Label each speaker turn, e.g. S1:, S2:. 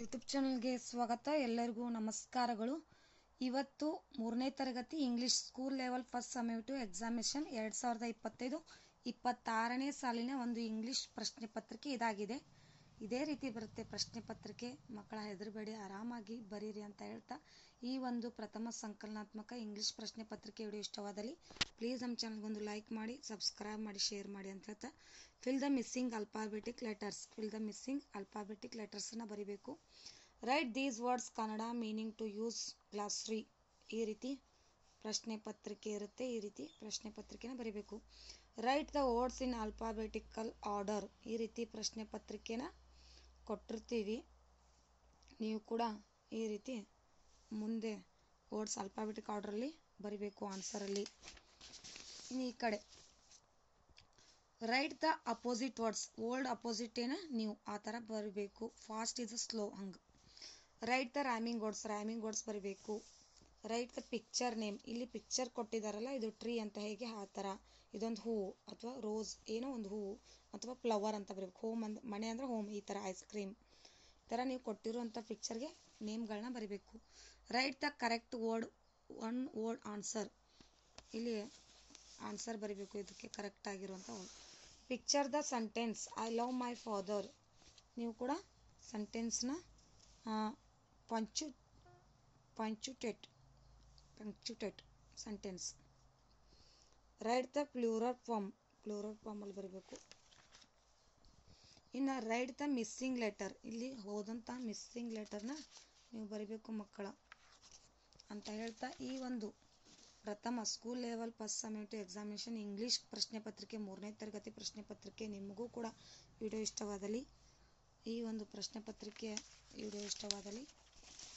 S1: YouTube ಚಾನಲ್ಗೆ ಸ್ವಾಗತ. ಎಲ್ಲರಿಗೂ ನಮಸ್ಕಾರಗಳು. ಇವತ್ತು ಮೂರನೇ ತರಗತಿ English school level first summative examination ಎರಡು ಸಾವಿರದ ಇಪ್ಪತ್ತೈದು, ಇಪ್ಪತ್ತಾರನೇ ಸಾಲಿನ ಒಂದು ಇಂಗ್ಲಿಷ್ ಪ್ರಶ್ನೆ ಪತ್ರಿಕೆ ಇದಾಗಿದೆ. ಇದೇ ರೀತಿ ಬರುತ್ತೆ ಪ್ರಶ್ನೆ ಪತ್ರಿಕೆ. ಮಕ್ಕಳ ಹೆದರಬೇಡಿ, ಆರಾಮಾಗಿ ಬರೀರಿ ಅಂತ ಹೇಳ್ತಾ ಈ ಒಂದು ಪ್ರಥಮ ಸಂಕಲನಾತ್ಮಕ ಇಂಗ್ಲಿಷ್ ಪ್ರಶ್ನೆ ಪತ್ರಿಕೆ ವಿಡಿಯೋ ಇಷ್ಟವಾದಲ್ಲಿ ಪ್ಲೀಸ್ ನಮ್ಮ ಚಾನಲ್ಗೊಂದು ಲೈಕ್ ಮಾಡಿ ಸಬ್ಸ್ಕ್ರೈಬ್ ಮಾಡಿ ಶೇರ್ ಮಾಡಿ ಅಂತ ಹೇಳ್ತಾ fill the missing alphabetic letters fill the missing alphabetic ಲೆಟರ್ಸನ್ನು ಬರಿಬೇಕು. Write these words Kannada meaning to use glossary ಈ ರೀತಿ ಪ್ರಶ್ನೆ ಪತ್ರಿಕೆ ಇರುತ್ತೆ, ಈ ರೀತಿ ಪ್ರಶ್ನೆ ಪತ್ರಿಕೆನ ಬರಿಬೇಕು. Write the words in alphabetical order ಈ ರೀತಿ ಪ್ರಶ್ನೆ ಪತ್ರಿಕೆನ ಕೊಟ್ಟಿರ್ತೀವಿ ನೀವು ಕೂಡ ಈ ರೀತಿ ಮುಂದೆ ವರ್ಡ್ಸ್ ಅಲ್ಫಾಬೆಟಿಕ್ ಆರ್ಡ್ರಲ್ಲಿ ಬರಿಬೇಕು ಆನ್ಸರಲ್ಲಿ ಈ ಕಡೆ write the opposite words old opposite ಏನ ನೀವು ಆ ಥರ ಬರಿಬೇಕು. ಫಾಸ್ಟ್ ಇಸ್ ಸ್ಲೋ ಹಂಗೆ. Write the rhyming words rhyming words ಬರಬೇಕು. ರೈಟ್ ದ ಪಿಕ್ಚರ್ ನೇಮ್ ಇಲ್ಲಿ ಪಿಕ್ಚರ್ ಕೊಟ್ಟಿದ್ದಾರಲ್ಲ ಇದು ಟ್ರೀ ಅಂತ ಹೇಗೆ ಆ ಥರ ಇದೊಂದು ಹೂವು ಅಥವಾ ರೋಸ್ ಏನೋ ಒಂದು ಹೂವು ಅಥವಾ ಫ್ಲವರ್ ಅಂತ ಬರಬೇಕು. ಹೋಮ್ ಅಂದ್, ಮನೆ ಅಂದರೆ ಹೋಮ್ ಈ ಥರ ಐಸ್ ಕ್ರೀಮ್ ಈ ಥರ ನೀವು ಕೊಟ್ಟಿರುವಂಥ ಪಿಕ್ಚರ್ಗೆ ನೇಮ್ಗಳನ್ನ ಬರಿಬೇಕು. Write the correct word one word answer ಇಲ್ಲಿ ಆನ್ಸರ್ ಬರಿಬೇಕು, ಇದಕ್ಕೆ ಕರೆಕ್ಟ್ ಆಗಿರುವಂಥ word picture the sentence I love my father ನೀವು ಕೂಡ ಸೆಂಟೆನ್ಸ್ನ ಪಂಚು punctuate punctuate sentence write the plural form plural ಫಾರ್ಮಲ್ಲಿ ಬರಬೇಕು. ಇನ್ನು ರೈಟ್ ದ ಮಿಸ್ಸಿಂಗ್ ಲೆಟರ್ ಇಲ್ಲಿ ಹೋದಂಥ ಮಿಸ್ಸಿಂಗ್ ಲೆಟರ್ನ ನೀವು ಬರಿಬೇಕು ಮಕ್ಕಳ. ಅಂತ ಹೇಳ್ತಾ ಈ ಒಂದು ಪ್ರಥಮ school level first summative examination English ಪ್ರಶ್ನೆ ಪತ್ರಿಕೆ ಮೂರನೇ ತರಗತಿ ಪ್ರಶ್ನೆ ಪತ್ರಿಕೆ ನಿಮಗೂ ಕೂಡ ವಿಡಿಯೋ ಇಷ್ಟವಾದಲ್ಲಿ ಈ ಒಂದು ಪ್ರಶ್ನೆ ಪತ್ರಿಕೆ ವಿಡಿಯೋ ಇಷ್ಟವಾದಲ್ಲಿ